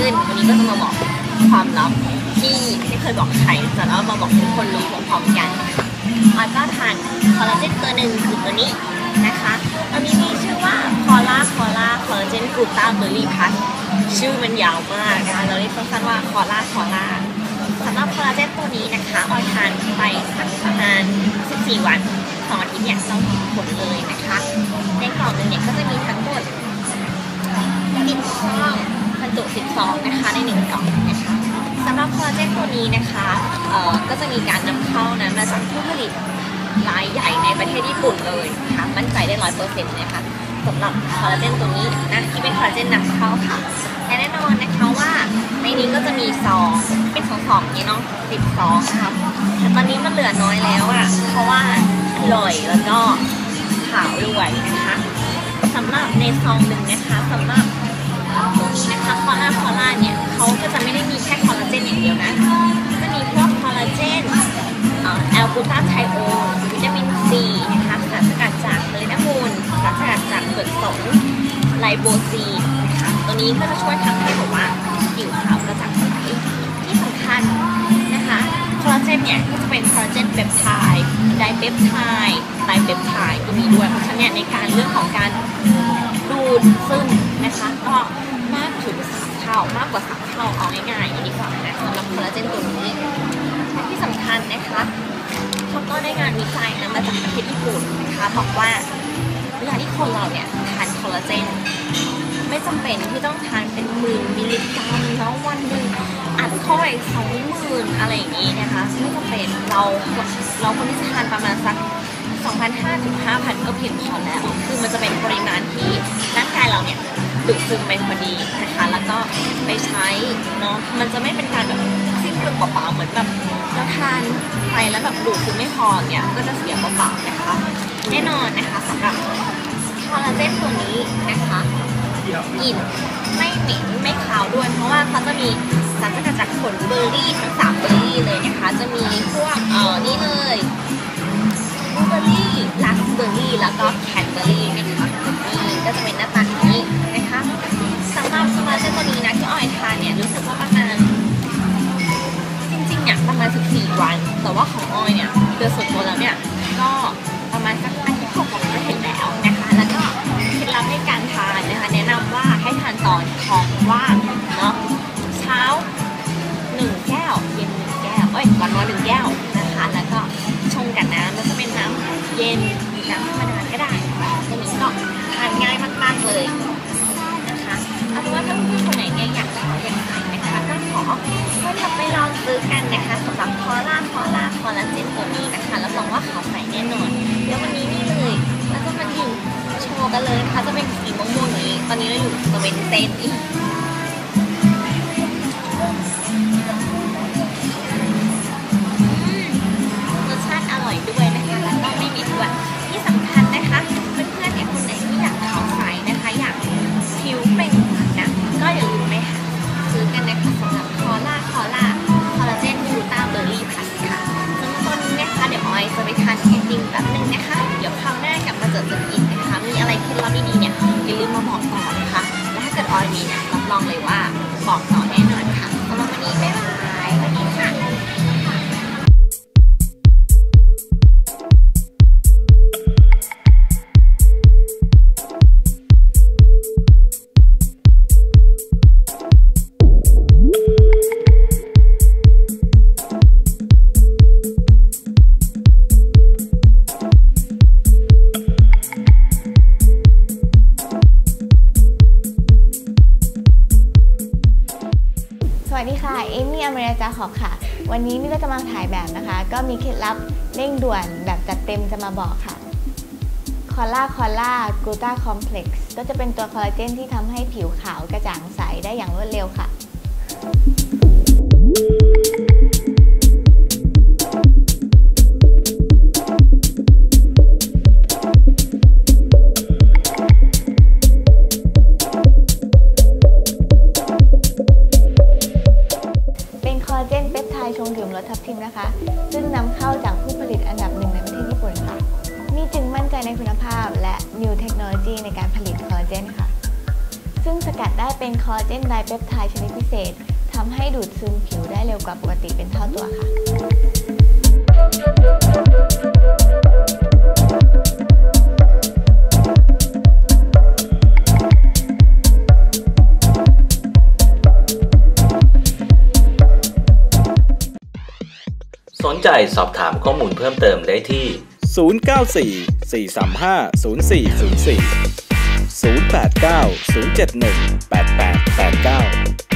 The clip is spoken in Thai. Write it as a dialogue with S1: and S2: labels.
S1: วันนี้ก็จะมาบอกความลับที่ไม่เคยบอกใครแต่เรามาบอกทุกคนรู้พร้อมๆกันออยก็ทานคอลลาเจนตัวหนึ่งคือตัวนี้นะคะตัวนี้มีชื่อว่าคอล่าคอล่าคอลลาเจนกลูตาเบอร์รี่พัทชื่อมันยาวมากนะคะเราเรียกสั้นๆว่าคอล่าคอล่าสำหรับคอลลาเจนตัวนี้นะคะออยทานไปสักประมาณ 14 วันสองอาทิตย์เนี่ยเราเห็นผลเลยนะคะ ในกล่องนึงเนี่ยก็จะมีทั้งหมดสิบซอง รจุสิบซองนะคะในหนึ่งกล่องนะคะสำหรับคอลลาเจนตัวนี้นะคะเอ่อก็จะมีการนำเข้านะมาจากผู้ผลิตรายใหญ่ในประเทศญี่ปุ่นเลยนะคะมั่นใจได้ร้อยเปอร์เซ็นต์นะคะสำหรับคอลลาเจนตัวนี้นะที่เป็นคอลลาเจนนำเข้าค่ะและแน่นอนนะคะว่าในนี้ก็จะมีซองเป็นสองซองนี้เนาะสิบซองนะคะแต่ตอนนี้มันเหลือน้อยแล้วอะ่ะเพราะว่าอร่อยแล้วก็ขาวด้วยนะคะสำหรับในซองหนึ่งนะคะสำหรับ นี้นะคะคอล่าคอล่าเนี่ยเขาก็จะไม่ได้มีแค่คอลลาเจนอย่างเดียวนะจะมีพวกคอลลาเจนแอลบูตาไทโอวิตามินซีนะคะสารสกัดจากเมล็ดองุ่นสารสกัดจากเปลือกสนไลโบซีนนะคะตัวนี้ก็จะช่วยทำให้แบบว่าผิวขาวกระจ่างใสที่สำคัญนะคะคอลลาเจนเนี่ยก็จะเป็นคอลลาเจนเปปไทด์ไดเปปไทด์ไตเปปไทด์ก็มีด้วยเพราะฉะนั้นเนี่ยในการเรื่องของการดูดซึมนะคะ ก็มากถึงสามเท่ามากกว่าสามเท่าเอาง่ายๆดีกว่านะสำหรับคอลลาเจนตัวนี้และที่สำคัญนะคะเขาก็ได้งานวิจัยนะมาจากประเทศญี่ปุ่นนะคะบอกว่าเวลาที่คนเราเนี่ยทานคอลลาเจนไม่จำเป็นที่ต้องทานเป็นหมื่นมิลลิกรัมแล้ววันหนึ่งอัดเข้าไปสองหมื่นอะไรอย่างนี้นะคะไม่จำเป็นเราเราควรที่จะทานประมาณสัก 2,500ถึง5,000 ก็เพียงพอแล้ว คือมันจะเป็นปริมาณที่ร่างกายเราเนี่ยดูดซึมไปพอดีนะคะแล้วก็ไปใช้เนาะมันจะไม่เป็นการแบบสิ้นเปลืองเปล่าๆเหมือนแบบเราทานไปแล้วแบบดูดซึมไม่พอเนี่ยก็จะเสียเปล่าๆนะคะแน่นอนนะคะสำหรับคอลลาเจนตัวนี้นะคะกลิ่นไม่เหม็นไม่คาวด้วย เพราะว่าเขาจะมีสารสกัดจากผลเบอร์รี่ทั้งสามเบอร์รี่เลยนะคะ จะมีพวกเบลูเบอร์รี่ราสเบอร์รี่แล้วก็แคนเบอร์รี่นะคะนี่ก็จะเป็นหน้าตาอย่างนี้นะคะสำหรับคอลลาเจนตัวนี้นะที่ออยทานเนี่ยรู้สึกว่าประมาณจริงๆเนี่ยประมาณ 14 วัน แต่ว่าของออยเนี่ยโดยส่วนตัวแล้วเนี่ยก็ประมาณสักอาทิตย์กว่าก็เห็นแล้วนะคะ แล้วก็เคล็ดลับในการทานนะคะ แนะนำว่าให้ทานตอนท้องว่างเนาะเช้าหนึ่งแก้ว เย็นหนึ่งแก้วเอ้ยวันวันหนึ่งแก้วนะคะ แล้วก็ชงกับน้ำแล้วจะเป็นน้ำ เย็นน้ำธรรมดาก็ได้ตัวนี้ก็ทานง่ายมากๆเลยนะคะเอาเป็นว่าถ้าเพื่อนๆคนไหนเนี่ยอยากขออยากสั่งนะคะก็ขอก็อย่าไปลองซื้อกันนะคะสำหรับคอล่าคอล่าคอลลาเจนตัวนี้นะคะรับรองว่าขาวใสแน่นอนเดี๋ยววันนี้นี่เลยแล้วก็มันอยู่โชว์กันเลยนะคะจะเป็นสีม่วงๆนี้ ตอนนี้เราอยู่สเวนเซนอีก วออยจะไปทานเอนดิ้งแป๊บนึงนะคะ เดี๋ยวคราวหน้ากลับมาเจอกันอีกนะคะ มีอะไรเคล็ดลับดีๆเนี่ยอย่าลืมมาบอกต่อนะคะ และถ้าเกิดออยมีเนี่ยรับรองเลยว่าบอกต่อแน่นอนค่ะ
S2: ขอบค่ะ วันนี้นี่ก็จะมาถ่ายแบบนะคะ ก็มีเคล็ดลับเร่งด่วนแบบจัดเต็มจะมาบอกค่ะคอล่าคอล่ากลูตาคอมเพล็กซ์ก็จะเป็นตัวคอลลาเจนที่ทำให้ผิวขาวกระจ่างใสได้อย่างรวดเร็วค่ะ ให้คุณภาพและ New Technology ในการผลิตคอลลาเจนค่ะ ซึ่งสกัดได้เป็นคอลลาเจนไดเปปไทด์ชนิดพิเศษทำให้ดูดซึมผิวได้เร็วกว่าปกติเป็นเท่าตัวค่ะ
S3: สนใจสอบถามข้อมูลเพิ่มเติมได้ที่
S4: 094 435 0404 089 071 8889